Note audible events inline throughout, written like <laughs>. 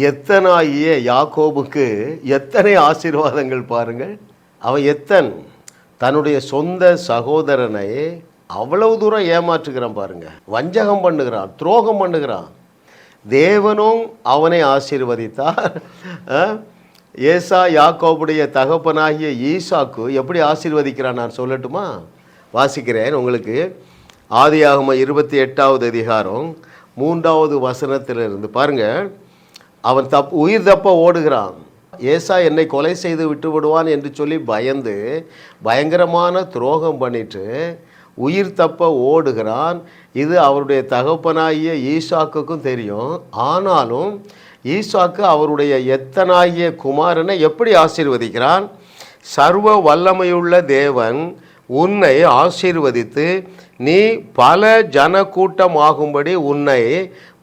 எத்தனாகிய யாக்கோபுக்கு எத்தனை ஆசீர்வாதங்கள் பாருங்கள். அவன் எத்தன்? தன்னுடைய சொந்த சகோதரனை அவ்வளவு தூரம் ஏமாற்றுகிறான் பாருங்க. வஞ்சகம் பண்ணுகிறான் துரோகம் பண்ணுகிறான். தேவனும் அவனை ஆசீர்வதித்தார். ஏசா யாக்கோபுடைய தகப்பனாகிய ஈசாக்கு எப்படி ஆசீர்வதிக்கிறான் நான் சொல்லட்டுமா? வாசிக்கிறேன் உங்களுக்கு. ஆதியாகம இருபத்தி எட்டாவது அதிகாரம் மூன்றாவது வசனத்திலிருந்து. பாருங்கள் அவன் தப் உயிர் தப்ப ஓடுகிறான். ஏசா என்னை கொலை செய்து விட்டு விடுவான் என்று சொல்லி பயந்து பயங்கரமான துரோகம் பண்ணிட்டு உயிர் தப்ப ஓடுகிறான். இது அவருடைய தகப்பனாகிய ஈசாக்குக்கும் தெரியும். ஆனாலும் ஈசாக்கு அவருடைய எத்தனாகிய குமாரனை எப்படி ஆசீர்வதிக்கிறான்? சர்வ வல்லமையுள்ள தேவன் உன்னை ஆசீர்வதித்து நீ பல ஜனக்கூட்டமாகும்படி உன்னை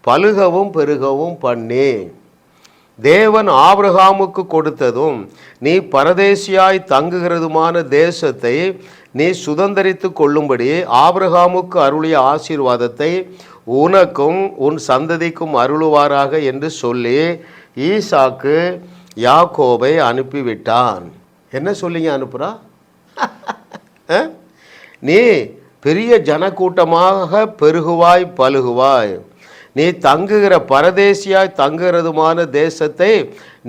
பழுகவும் பெருகவும் பண்ணி. தேவன் ஆபிரகாமுக்கு கொடுத்ததும் நீ பரதேசியாய் தங்குகிறதுமான தேசத்தை நீ சுதந்தரித்து கொள்ளும்படி ஆபிரகாமுக்கு அருளிய ஆசீர்வாதத்தை உனக்கும் உன் சந்ததிக்கும் அருளுவாராக என்று சொல்லி ஈசாக்கு யாக்கோபை அனுப்பிவிட்டான். என்ன சொல்லிங்க அனுப்புறா? <laughs> நீ பெரிய ஜனக்கூட்டமாக பெருகுவாய் பழுகுவாய். நீ தங்குகிற பரதேசியாய் தங்குகிறதுமான தேசத்தை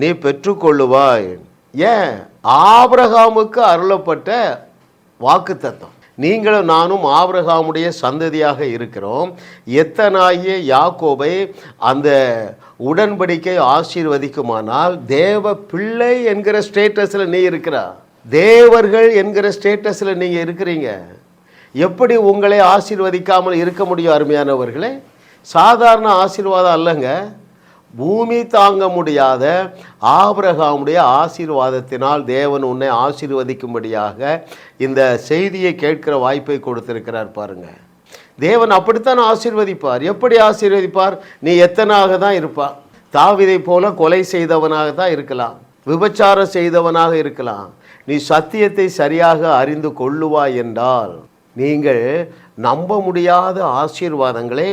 நீ பெற்றுக்கொள்ளுவாய். ஏன்? ஆபிரகாமுக்கு அருளப்பட்ட வாக்குத்தத்தம். நீங்களும் நானும் ஆபிரகாமுடைய சந்ததியாக இருக்கிறோம். எத்தனாகிய யாக்கோபை அந்த உடன்படிக்கை ஆசீர்வதிக்குமானால் தேவ பிள்ளை என்கிற ஸ்டேட்டஸில் நீ இருக்கிறா? தேவர்கள் என்கிற ஸ்டேட்டஸில் நீங்கள் இருக்கிறீங்க. எப்படி உங்களை ஆசீர்வதிக்காமல் இருக்க முடியும் அருமையானவர்களே? சாதாரண ஆசீர்வாதம் அல்லங்க. பூமி தாங்க முடியாத ஆபிரகாமுடைய ஆசீர்வாதத்தினால் தேவன் உன்னை ஆசீர்வதிக்கும்படியாக இந்த செய்தியை கேட்கிற வாய்ப்பை கொடுத்திருக்கிறார் பாருங்க. தேவன் அப்படித்தான் ஆசீர்வதிப்பார். எப்படி ஆசீர்வதிப்பார்? நீ எத்தனாக தான் இருப்பார் தாவிதை போல கொலை செய்தவனாக தான் இருக்கலாம். விபச்சாரம் செய்தவனாக இருக்கலாம். நீ சத்தியத்தை சரியாக அறிந்து கொள்ளுவாய் என்றால் நீங்கள் நம்ப முடியாத ஆசீர்வாதங்களை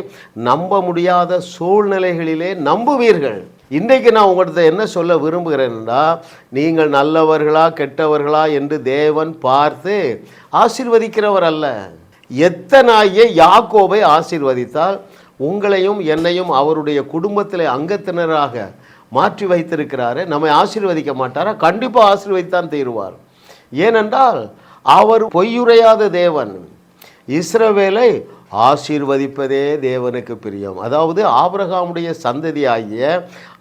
நம்ப முடியாத சூழ்நிலைகளிலே நம்புவீர்கள். இன்றைக்கு நான் உங்கள்கிட்ட என்ன சொல்ல விரும்புகிறேன் என்றால் நீங்கள் நல்லவர்களா கெட்டவர்களா என்று தேவன் பார்த்து ஆசீர்வதிக்கிறவர் அல்ல. எத்தனாயே யாக்கோவை ஆசீர்வதித்தால் உங்களையும் என்னையும் அவருடைய குடும்பத்தில் அங்கத்தினராக மாற்றி வைத்திருக்கிறாரு நம்மை ஆசீர்வதிக்க மாட்டாரா? கண்டிப்பாக ஆசீர்வதித்தான் தீருவார். ஏனென்றால் அவர் பொய்யுரையாத தேவன். இஸ்ரவேலை ஆசீர்வதிப்பதே தேவனுக்கு பிரியம். அதாவது ஆபிரகாமுடைய சந்ததியாகிய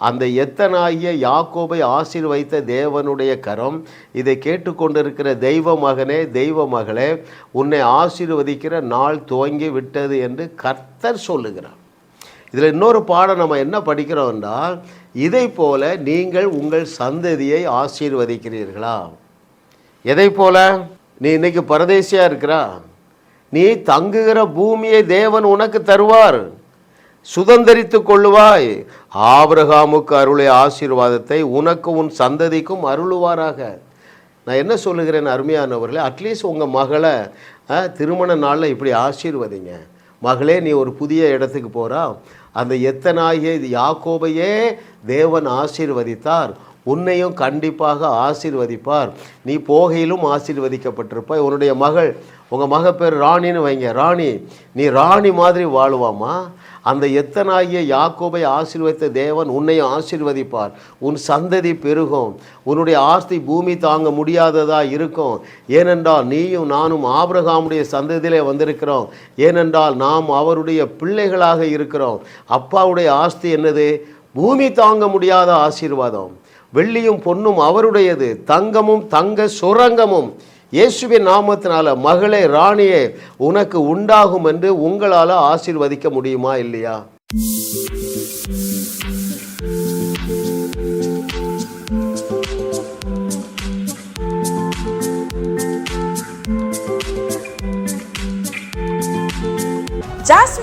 அந்த எத்தனாகிய யாக்கோபை ஆசீர்வைத்த தேவனுடைய கரம் இதை கேட்டுக்கொண்டிருக்கிற தெய்வ மகனே தெய்வ மகளே உன்னை ஆசீர்வதிக்கிற நாள் துவங்கி விட்டது என்று கர்த்தர் சொல்லுகிறார். இதில் இன்னொரு பாடம் நம்ம என்ன படிக்கிறோம் என்றால் இதை போல நீங்கள் உங்கள் சந்ததியை ஆசீர்வதிக்கிறீர்களா? எதை போல? நீ இன்னைக்கு பரதேசியாக இருக்கிறா? நீ தங்குகிற பூமியை தேவன் உனக்கு தருவார். சுதந்தரித்து கொள்ளுவாய். ஆபிரகாமுக்கு அருளை ஆசீர்வாதத்தை உனக்கு உன் சந்ததிக்கும் அருளுவாராக. நான் என்ன சொல்லுகிறேன் அருமையானவர்களே அட்லீஸ்ட் உங்கள் மகளை திருமண நாளில் இப்படி ஆசீர்வதிங்க. மகளே நீ ஒரு புதிய இடத்துக்கு போகிறா அந்த எத்தனாகிய யாக்கோபையே தேவன் ஆசீர்வதித்தார். உன்னையும் கண்டிப்பாக ஆசீர்வதிப்பார். நீ போகையிலும் ஆசீர்வதிக்கப்பட்டிருப்பாய். உன்னுடைய மகள் உங்கள் மக பேர் ராணின்னு வைங்க. ராணி நீ ராணி மாதிரி வாழுவாமா அந்த எத்தனாகிய யாக்கோபை ஆசீர்வதித்த தேவன் உன்னையும் ஆசீர்வதிப்பார். உன் சந்ததி பெருகும். உன்னுடைய ஆஸ்தி பூமி தாங்க முடியாததா இருக்கும். ஏனென்றால் நீயும் நானும் ஆபிரகாமுடைய சந்ததியிலே வந்திருக்கிறோம். ஏனென்றால் நாம் அவருடைய பிள்ளைகளாக இருக்கிறோம். அப்பாவுடைய ஆஸ்தி என்னது? பூமி தாங்க முடியாத ஆசீர்வாதம். வெள்ளியும் பொன்னும் அவருடையது. தங்கமும் தங்க சுரங்கமும் இயேசுவின் நாமத்தினால மகளே ராணியே உனக்கு உண்டாகும் என்று உங்களால் ஆசீர்வதிக்க முடியுமா இல்லையா?